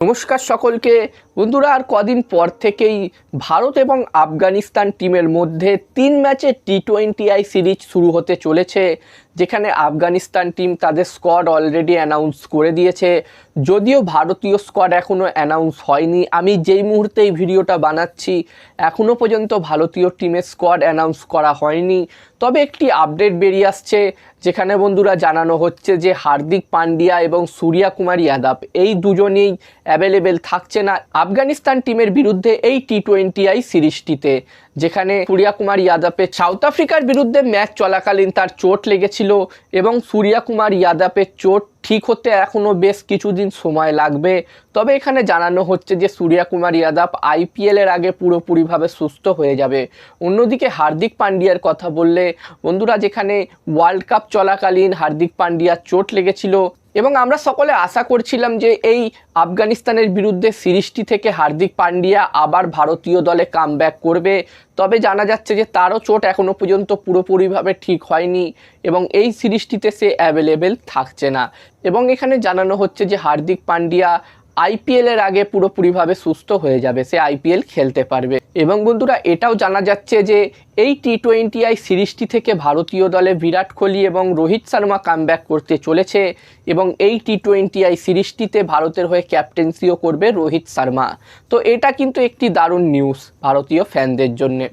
নমস্কার সকলকে। বন্ধুরা, আর কদিন পর থেকেই ভারত এবং আফগানিস্তান টিমের মধ্যে তিন ম্যাচের টি টোয়েন্টি আই সিরিজ শুরু হতে চলেছে, যেখানে আফগানিস্তান টিম তাদের স্কোয়াড অলরেডি অ্যানাউন্স করে দিয়েছে। যদিও ভারতীয় স্কোয়াড এখনও অ্যানাউন্স হয়নি, আমি যেই মুহূর্তে এই ভিডিওটা বানাচ্ছি এখনও পর্যন্ত ভারতীয় টিমের স্কোয়াড অ্যানাউন্স করা হয়নি। তবে একটি আপডেট বেরিয়ে আসছে, যেখানে বন্ধুরা জানানো হচ্ছে যে হার্দিক পান্ডিয়া এবং সূর্যা কুমার যাদব এই দুজনেই অ্যাভেলেবেল থাকছে না আফগানিস্তান টিমের বিরুদ্ধে এই টি টোয়েন্টি আই সিরিজটিতে। যেখানে সূর্যা কুমার যাদবের সাউথ আফ্রিকার বিরুদ্ধে ম্যাচ চলাকালীন তার চোট লেগেছিল এবং সূর্যা কুমার যাদবের চোট ঠিক হতে এখনও বেশ কিছুদিন সময় লাগবে। তবে এখানে জানানো হচ্ছে যে সূর্যা কুমার যাদব আইপিএলের আগে পুরোপুরিভাবে সুস্থ হয়ে যাবে। অন্যদিকে হার্দিক পান্ডিয়ার কথা বললে, বন্ধুরা যেখানে ওয়ার্ল্ড কাপ চলাকালীন হার্দিক পান্ডিয়ার চোট লেগেছিল এবং আমরা সকলে আশা করছিলাম যে এই আফগানিস্তানের বিরুদ্ধে সিরিজটি থেকে হার্দিক পান্ডিয়া আবার ভারতীয় দলে কাম করবে। তবে জানা যাচ্ছে যে তারও চোট এখনও পর্যন্ত পুরোপুরিভাবে ঠিক হয়নি এবং এই সিরিজটিতে সে অ্যাভেলেবেল থাকছে না। এবং এখানে জানানো হচ্ছে যে হার্দিক পান্ডিয়া আইপিএলের আগে পুরোপুরিভাবে সুস্থ হয়ে যাবে, সে আইপিএল খেলতে পারবে। এবং বন্ধুরা, এটাও জানা যাচ্ছে যে এই টি টোয়েন্টি আই সিরিজটি থেকে ভারতীয় দলে বিরাট কোহলি এবং রোহিত শর্মা কামব্যাক করতে চলেছে এবং এই টি টোয়েন্টি আই সিরিজটিতে ভারতের হয়ে ক্যাপ্টেন্সিও করবে রোহিত শর্মা। তো এটা কিন্তু একটি দারুণ নিউজ ভারতীয় ফ্যানদের জন্য।